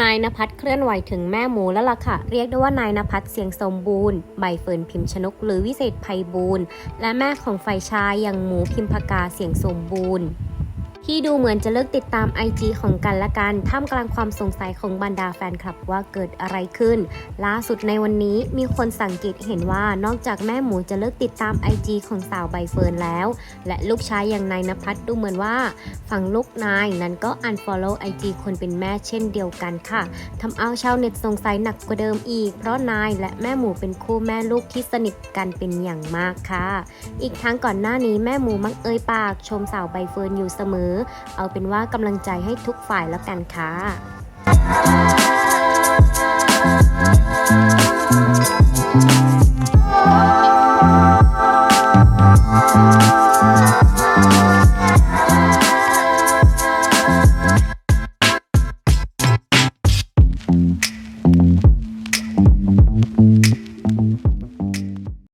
นายนภัสเคลื่อนไหวถึงแม่หมูแล้วล่ะค่ะ เรียกได้ว่านายนภัสเสียงสมบูรณ์ ใบเฟิร์นพิมพ์ชนกหรือวิเศษภัยบูรณ์ และแม่ของฝ่ายชายอย่างหมูพิมพากาเสียงสมบูรณ์ ที่ดูเหมือนจะเลิกติดตาม IG ของกันและกัน ท่ามกลางความสงสัยของบรรดาแฟนคลับว่าเกิดอะไรขึ้น ล่าสุดในวันนี้มีคนสังเกตเห็นว่านอกจากแม่หมูจะเลิกติดตาม IG ของสาวใบเฟิร์นแล้ว และลูกชายอย่างนายนภัสดูเหมือนว่า ฝั่งลูกนายนั้นก็ unfollow IG คนเป็นแม่เช่นเดียวกันค่ะทำเอาชาวเน็ตสงสัยหนักกว่าเดิมอีก เพราะนายและแม่หมูเป็นคู่แม่ลูกที่สนิทกันเป็นอย่างมากค่ะ อีกทั้งก่อนหน้านี้แม่หมูมักเอ่ยปาก ชมสาวใบเฟิร์นอยู่เสมอเอาเป็นว่ากำลังใจให้ทุกฝ่ายแล้วกันค่ะ